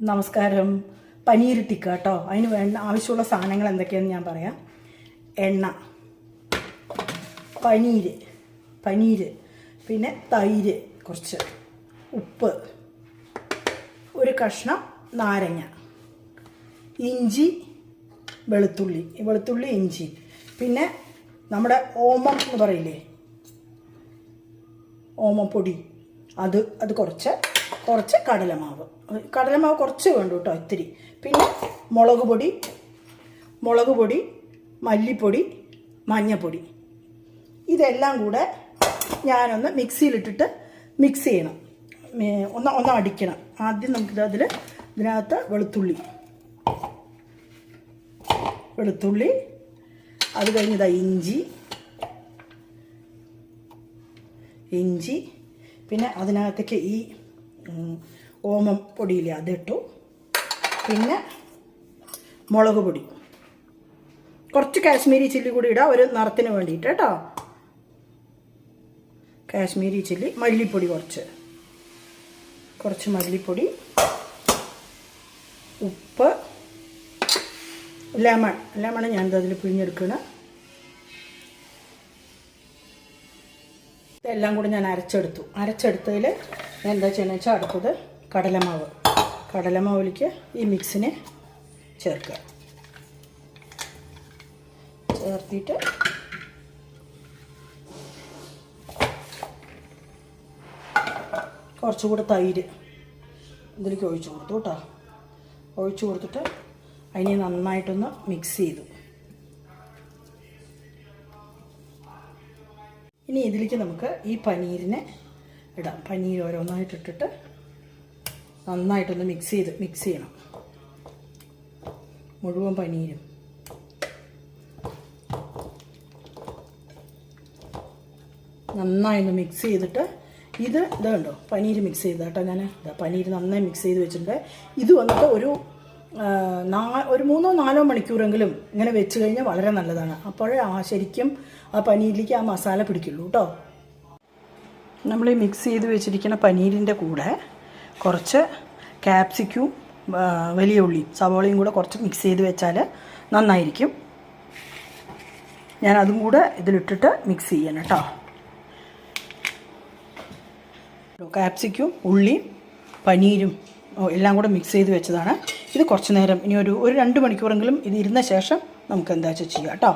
നമസ്കാരം. പനീർ കേട്ടോ. അതിന് വേണ്ട ആവശ്യമുള്ള സാധനങ്ങൾ എന്തൊക്കെയാണെന്ന് ഞാൻ പറയാം. എണ്ണ പനീര് പനീര് പിന്നെ തൈര് കുറച്ച് ഉപ്പ് ഒരു കഷ്ണം നാരങ്ങ ഇഞ്ചി വെളുത്തുള്ളി വെളുത്തുള്ളി ഇഞ്ചി പിന്നെ നമ്മുടെ ഓമം എന്ന് പറയില്ലേ? ഓമപ്പൊടി അത് അത് കുറച്ച് കുറച്ച് കടലമാവ്. കടലമാവ് കുറച്ച് വേണ്ടു കേട്ടോ ഇത്തിരി. പിന്നെ മുളക് പൊടി മുളക് പൊടി മല്ലിപ്പൊടി മഞ്ഞപ്പൊടി. ഇതെല്ലാം കൂടെ ഞാനൊന്ന് മിക്സിയിലിട്ടിട്ട് മിക്സ് ചെയ്യണം. ഒന്ന് ഒന്ന് അടിക്കണം. ആദ്യം നമുക്കിത് അതിൽ ഇതിനകത്ത് വെളുത്തുള്ളി. വെളുത്തുള്ളി അത് കഴിഞ്ഞതാ ഇഞ്ചി. ഇഞ്ചി. പിന്നെ അതിനകത്തേക്ക് ഈ ഓമം പൊടിയില്ലേ അതിട്ടു. പിന്നെ മുളക് പൊടി. കുറച്ച് കാശ്മീരി ചില്ലി കൂടി ഇടാം ഒരു നിറത്തിന് വേണ്ടിയിട്ട് കേട്ടോ. കാശ്മീരി ചില്ലി മല്ലിപ്പൊടി കുറച്ച്. കുറച്ച് മല്ലിപ്പൊടി ഉപ്പ് ലെമൺ. ലെമൺ ഞാൻ അതിൽ പിഴിഞ്ഞെടുക്കണം. ഇതെല്ലാം കൂടി ഞാൻ അരച്ചെടുത്തു. അരച്ചെടുത്തതിൽ എന്താ ചെയ്യണമെന്ന് വെച്ചാൽ അടുത്തത് കടലമാവ്. കടലമാവിലേക്ക് ഈ മിക്സിനെ ചേർക്കുക. ചേർത്തിട്ട് കുറച്ചുകൂടെ തൈര് ഇതിലേക്ക് ഒഴിച്ചു കൊടുത്തു കേട്ടോ. ഒഴിച്ചു കൊടുത്തിട്ട് അതിനെ നന്നായിട്ടൊന്ന് മിക്സ് ചെയ്തു. ഇനി ഇതിലേക്ക് നമുക്ക് ഈ പനീരിനെ ഇടാം. പനീർ ഓരോന്നായിട്ട് ഇട്ടിട്ട് നന്നായിട്ടൊന്ന് മിക്സ് ചെയ്ത് മിക്സ് ചെയ്യണം. മുഴുവൻ പനീരും. നന്നായി ഒന്ന് മിക്സ് ചെയ്തിട്ട് ഇത് ഇതുണ്ടോ പനീർ മിക്സ് ചെയ്ത കേട്ടോ ഞാൻ ഇതാ പനീർ നന്നായി മിക്സ് ചെയ്ത് വെച്ചിട്ടുണ്ട്. ഇത് വന്നിട്ട് ഒരു നാ ഒരു മൂന്നോ നാലോ മണിക്കൂറെങ്കിലും ഇങ്ങനെ വെച്ച് കഴിഞ്ഞാൽ വളരെ നല്ലതാണ്. അപ്പോഴേ ആ ശരിക്കും ആ പനീരിലേക്ക് ആ മസാല പിടിക്കുള്ളൂ കേട്ടോ. നമ്മൾ ഈ മിക്സ് ചെയ്ത് വെച്ചിരിക്കുന്ന പനീരിന്റെ കൂടെ കുറച്ച് ക്യാപ്സിക്കും വലിയ ഉള്ളിയും സവോളയും കൂടെ കുറച്ച് മിക്സ് ചെയ്ത് വെച്ചാൽ നന്നായിരിക്കും. ഞാൻ അതും കൂടെ ഇതിലിട്ടിട്ട് മിക്സ് ചെയ്യണം കേട്ടോ. ക്യാപ്സിക്കും ഉള്ളിയും പനീരും എല്ലാം കൂടെ മിക്സ് ചെയ്ത് വെച്ചതാണ്. ഇത് കുറച്ച് നേരം ഇനി ഒരു ഒരു രണ്ട് മണിക്കൂറെങ്കിലും ഇത് ഇരുന്ന ശേഷം നമുക്ക് എന്താ വെച്ചാൽ ചെയ്യാം കേട്ടോ.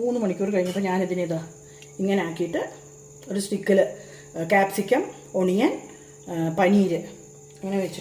മൂന്ന് മണിക്കൂർ കഴിഞ്ഞപ്പോൾ ഞാനിതിനെ ഇതാ ഇങ്ങനെ ആക്കിയിട്ട് ഒരു സ്റ്റിക്കിൽ ക്യാപ്സിക്കം ഒണിയൻ പനീര് അങ്ങനെ വെച്ചിട്ട്.